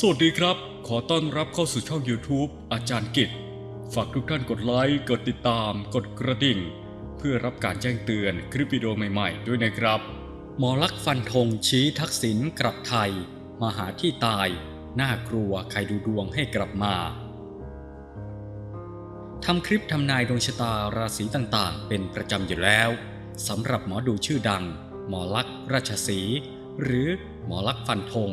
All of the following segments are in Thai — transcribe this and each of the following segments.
สวัสดีครับ ขอต้อนรับเข้าสู่ช่อง YouTube อาจารย์กิจ ฝากทุกท่านกดไลค์ กดติดตาม กดกระดิ่ง เพื่อรับการแจ้งเตือนคลิปวิดีโอใหม่ๆ ด้วยนะครับ หมอลักษ์ฟันธงชี้ทักษิณกลับไทย มาหาที่ตาย น่ากลัวใครดูดวงให้กลับมา ทำคลิปทำนายดวงชะตาราศีต่างๆ เป็นประจำอยู่แล้วสำหรับหมอดูชื่อดัง หมอลักษ์ราชสีหรือหมอลักษ์ฟันธง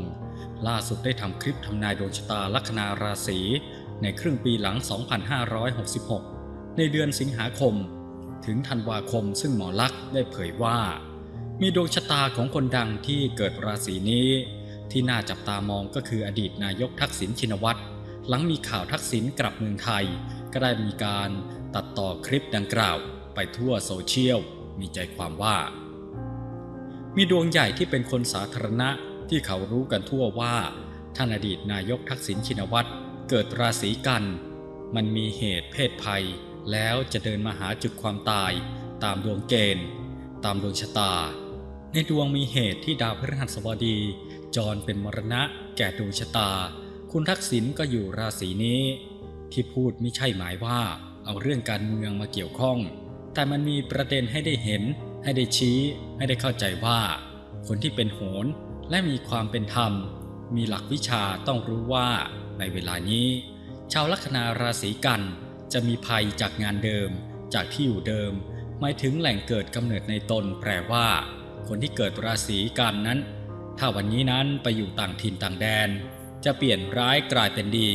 ล่าสุดได้ทำคลิปทำนายดวงชะตาลัคนาราศีในครึ่งปีหลัง 2566 ในเดือนสิงหาคม ถึงธันวาคมซึ่งหมอลักษ์ได้เผยว่า มีดวงชะตาของคนดังที่เกิดราศีนี้ ที่น่าจับตามองก็คืออดีตนายกทักษิณชินวัตรหลังมีข่าวทักษิณกลับเมืองไทย ก็ได้มีการตัดต่อคลิปดังกล่าว ไปทั่วโซเชียล มีใจความว่า มีดวงใหญ่ที่เป็นคนสาธารณะ ที่เขารู้กันทั่วว่าท่านอดีตนายกทักษิณชินวัตรเกิดราศีกัน มันมีเหตุเพศภัย แล้วจะเดินมาหาจุดความตาย ตามดวงเกณฑ์ ตามดวงชะตา ในดวงมีเหตุที่ดาวพฤหัสบดี จรเป็นมรณะแก่ดวงชะตา คุณทักษิณก็อยู่ราศีนี้ ที่พูดไม่ใช่หมายว่า เอาเรื่องการเมืองมาเกี่ยวข้อง แต่มันมีประเด็นให้ได้เห็น ให้ได้ชี้ ให้ได้เข้าใจว่า คนที่เป็นโหร และมีความเป็นธรรม มีหลักวิชาต้องรู้ว่า ในเวลานี้ ชาวลัคนาราศีกันจะมีภัยจากงานเดิม จากที่อยู่เดิม หมายถึงแหล่งเกิดกำเนิดในตนแปลว่า คนที่เกิดราศีกันนั้น ถ้าวันนี้นั้นไปอยู่ต่างถิ่นต่างแดน จะเปลี่ยนร้ายกลายเป็นดี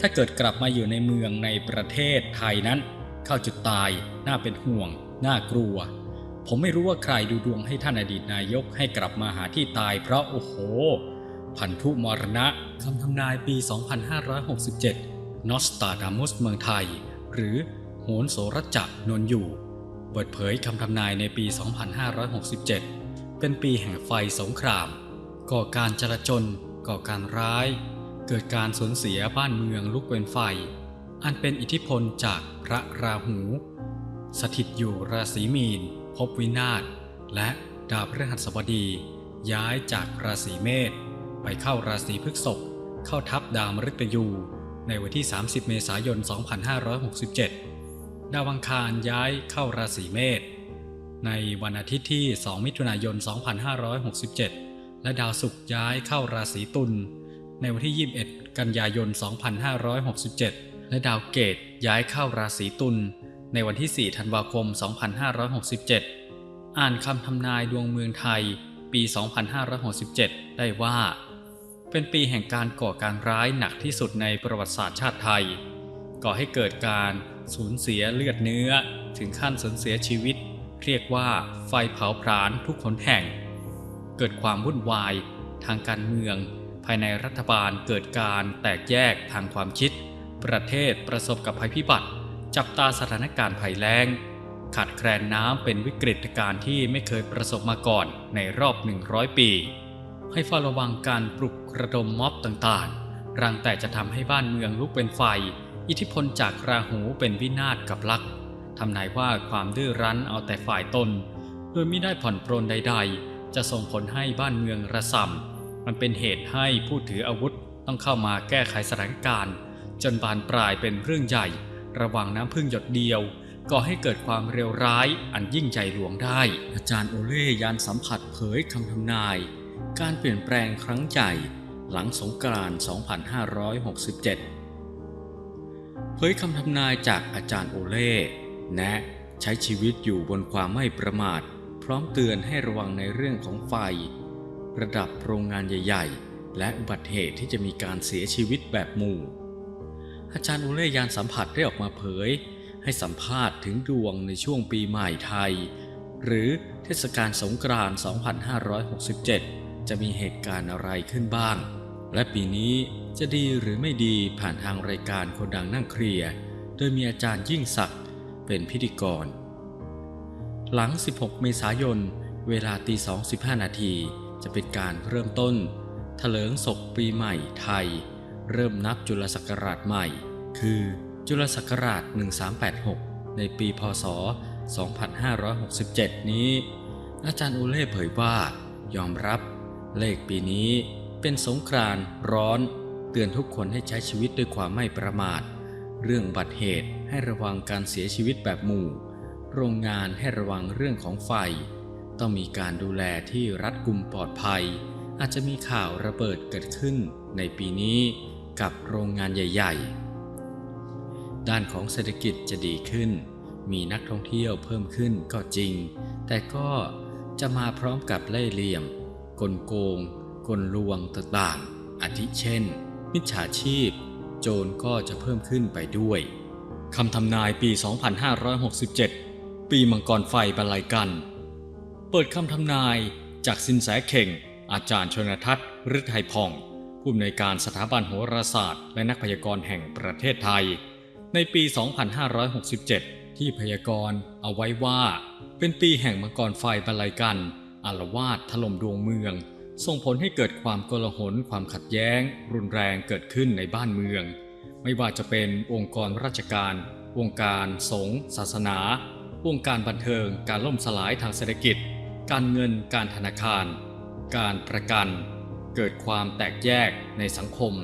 ถ้าเกิดกลับมาอยู่ในเมืองในประเทศไทยนั้น เข้าจุดตายน่าเป็นห่วง น่ากลัว ผมไม่รู้ว่าใครดูดวงให้ท่านอดีตนายกให้กลับมาหาที่ตาย เพราะโอ้โห พันธุมรณะคำทำนายปี 2567 นอสตาดามุสเมืองไทย หรือโหนโสรจักรนนอยู่ เปิดเผยคำทำนายในปี 2567 เป็นปีแห่งไฟสงคราม ก่อการจลาจลก่อการร้าย เกิดการสูญเสียบ้านเมืองลุกเป็นไฟ อันเป็นอิทธิพลจากพระราหู สถิตอยู่ราศีมีน พบวินาศและดาวพฤหัสบดี ย้ายจากราศีเมษไปเข้าราศีพฤษภเข้าทับดาวมฤตยู ในวันที่ 30 เมษายน 2567 ดาวอังคารย้ายเข้าราศีเมษในวันอาทิตย์ที่ 2 มิถุนายน 2567 และดาวศุกร์ย้ายเข้าราศีตุลในวันที่ 21 กันยายน 2567 และดาวเกตย้ายเข้าราศีตุล ในวันที่ 4 ธันวาคม 2567 อ่านคำทำนายดวงเมืองไทย ปี 2567 ได้ว่า เป็นปีแห่งการก่อการร้ายหนักที่สุดในประวัติศาสตร์ชาติไทย ก่อให้เกิดการสูญเสียเลือดเนื้อ ถึงขั้นสูญเสียชีวิต เรียกว่าไฟเผาผลาญทุกขนแห่ง เกิดความวุ่นวายทางการเมือง ภายในรัฐบาลเกิดการแตกแยกทางความคิด ประเทศประสบกับภัยพิบัติ จับตาสถานการณ์ภัยแล้ง ขาดแคลนน้ำเป็นวิกฤตการณ์ที่ไม่เคยประสบมาก่อนในรอบ 100 ปี ให้เฝ้าระวังการปลุกระดมม็อบต่างๆ รังแต่จะทำให้บ้านเมืองลุกเป็นไฟ อิทธิพลจากราหูเป็นวินาศกับลักทำนายว่าความดื้อรั้นเอาแต่ฝ่ายตน โดยไม่ได้ผ่อนปรนใด ๆ จะส่งผลให้บ้านเมืองระส่ำมันเป็นเหตุให้ผู้ถืออาวุธต้องเข้ามาแก้ไขสถานการณ์ จนบานปลายเป็นเรื่องใหญ่ ระวังน้ำพึ่งหยดเดียวก่อให้เกิดความเร็วร้ายอันยิ่งใหญ่หลวงได้ อาจารย์โอเล่ยานสัมผัสเผยคำทำนาย การเปลี่ยนแปลงครั้งใหญ่หลังสงกรานต์2567 เผยคำทำนายจากอาจารย์โอเล่แนะใช้ชีวิตอยู่บนความไม่ประมาท พร้อมเตือนให้ระวังในเรื่องของไฟ ระดับโรงงานใหญ่ ๆ และอุบัติเหตุที่จะมีการเสียชีวิตแบบหมู่ อาจารย์โอเล่ยานสัมผัสได้ออกมาเผย ให้สัมภาษณ์ถึงดวงในช่วงปีใหม่ไทย หรือเทศกาลสงกรานต์ 2567 จะมีเหตุการณ์อะไรขึ้นบ้าง และปีนี้จะดีหรือไม่ดีผ่านทางรายการคนดังนั่งเคลียร์ โดยมีอาจารย์ยิ่งศักดิ์เป็นพิธีกร หลัง 16 เมษายน เวลาตี2.15 นาที จะเป็นการเริ่มต้นถลิงศกปีใหม่ไทย เริ่มนับจุลศักราชใหม่ คือจุลศักราช 1386 ในปีพศ 2567 นี้ อาจารย์อูเล่เผยว่ายอมรับ เลขปีนี้เป็นสงกรานต์ร้อน เตือนทุกคนให้ใช้ชีวิตด้วยความไม่ประมาท เรื่องบัติเหตุให้ระวังการเสียชีวิตแบบหมู่ โรงงานให้ระวังเรื่องของไฟ ต้องมีการดูแลที่รัดกุมปลอดภัย อาจจะมีข่าวระเบิดเกิดขึ้นในปีนี้ กับโรงงานใหญ่ ๆ ด้านของเศรษฐกิจจะดีขึ้น มีนักท่องเที่ยวเพิ่มขึ้นก็จริง แต่ก็จะมาพร้อมกับเล่เหลี่ยม กลโกง กลลวงต่างๆอาทิเช่น มิจฉาชีพ โจรก็จะเพิ่มขึ้นไปด้วยคำทำนายปี 2567 ปีมังกรไฟบรรลัยกัน เปิดคำทำนายจากสินแสเข่ง อาจารย์ชนทัศน์ฤทัยพอง ผู้อำนวยการสถาบันโหราศาสตร์ และนักพยากรณ์แห่งประเทศไทย ในปี 2567 ที่พยากรณ์เอาไว้ว่า เป็นปีแห่งมังกรไฟบรรลัยกันอารวาสถล่มดวงเมือง ส่งผลให้เกิดความโกลาหลความขัดแย้ง รุนแรงเกิดขึ้นในบ้านเมือง ไม่ว่าจะเป็นองค์กรราชการ วงการ สงฆ์ศาสนาวงการบันเทิง การล่มสลายทางเศรษฐกิจ การเงิน การธนาคาร การประกัน เกิดความแตกแยกในสังคม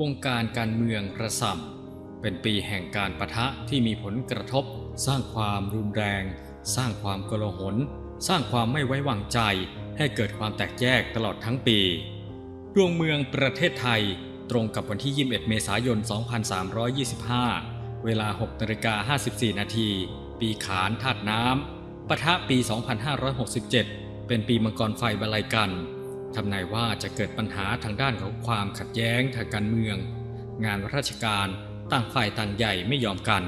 วงการการเมืองระส่ำเป็นปีแห่งการประทะที่มีผลกระทบ สร้างความรุนแรง สร้างความโกลาหลสร้างความไม่ไว้วางใจ ให้เกิดความแตกแยกตลอดทั้งปี ดวงเมืองประเทศไทยตรงกับวันที่ 21 เมษายน 2325 เวลา6นาฬิกา54 นาที ปีขานธาตุน้ำปะทะปี 2567 เป็นปีมังกรไฟบรรลัยกัน ทำนายว่าจะเกิดปัญหาทางด้านของความขัดแย้งทางการเมือง งานราชการต่างฝ่ายต่างใหญ่ไม่ยอมกัน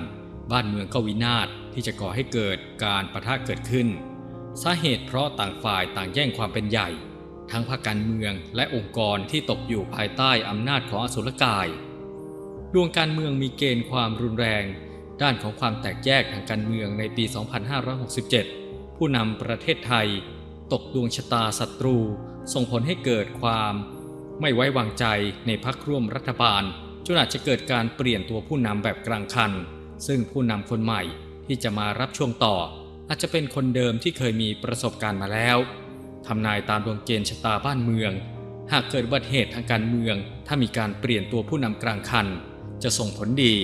บ้านเมืองก็วินาศที่จะก่อให้เกิดการประทะเกิดขึ้น สาเหตุเพราะต่างฝ่ายต่างแย่งความเป็นใหญ่ ทั้งภาคการเมืองและองค์กรที่ตกอยู่ภายใต้อำนาจของอสุรกาย ดวงการเมืองมีเกณฑ์ความรุนแรง ด้านของความแตกแยกทางการเมืองในปี 2567 ผู้นำประเทศไทย ตกดวงชะตาศัตรู ส่งผลให้เกิดความไม่ไว้วางใจในพักร่วมรัฐบาลจนอาจจะเกิดการเปลี่ยนตัวผู้นำแบบกลางคัน ซึ่งผู้นำคนใหม่ที่จะมารับช่วงต่อ อาจจะเป็นคนเดิมที่เคยมีประสบการณ์มาแล้วทำนายตามดวงเกณฑ์ชะตาบ้านเมือง หากเกิดอุบัติเหตุทางการเมือง ถ้ามีการเปลี่ยนตัวผู้นำกลางคัน จะส่งผลดี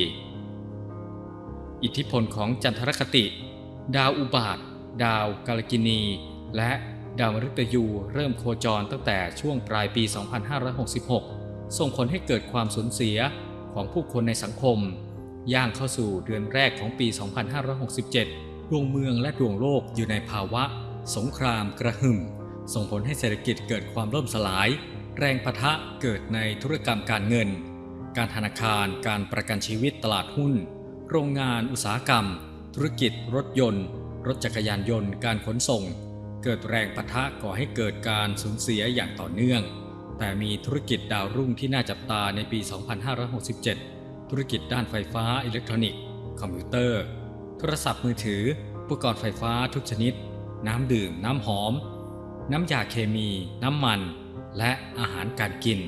อิทธิพลของจันทรคติ ดาวอุบาท ดาวกาลกินี และ ดาวมฤตยูเริ่มโคจรตั้งแต่ช่วงปลายปี 2566 ส่งผลให้เกิดความสูญเสียของผู้คนในสังคม ย่างเข้าสู่เดือนแรกของปี 2567 ดวงเมืองและดวงโลกอยู่ในภาวะ สงครามกระหึ่ม ส่งผลให้เศรษฐกิจเกิดความล่มสลาย แรงปะทะเกิดในธุรกรรมการเงิน การธนาคาร การประกันชีวิตตลาดหุ้น โรงงานอุตสาหกรรม ธุรกิจรถยนต์ รถจักรยานยนต์ การขนส่ง เกิดแรงปะทะก่อให้เกิดการสูญเสียอย่างต่อเนื่อง แต่มีธุรกิจดาวรุ่งที่น่าจับตาในปี 2567 ธุรกิจด้านไฟฟ้าอิเล็กทรอนิกส์ คอมพิวเตอร์ โทรศัพท์มือถือ อุปกรณ์ไฟฟ้าทุกชนิด น้ำดื่ม น้ำหอม น้ำยาเคมี น้ำมัน และอาหารการกิน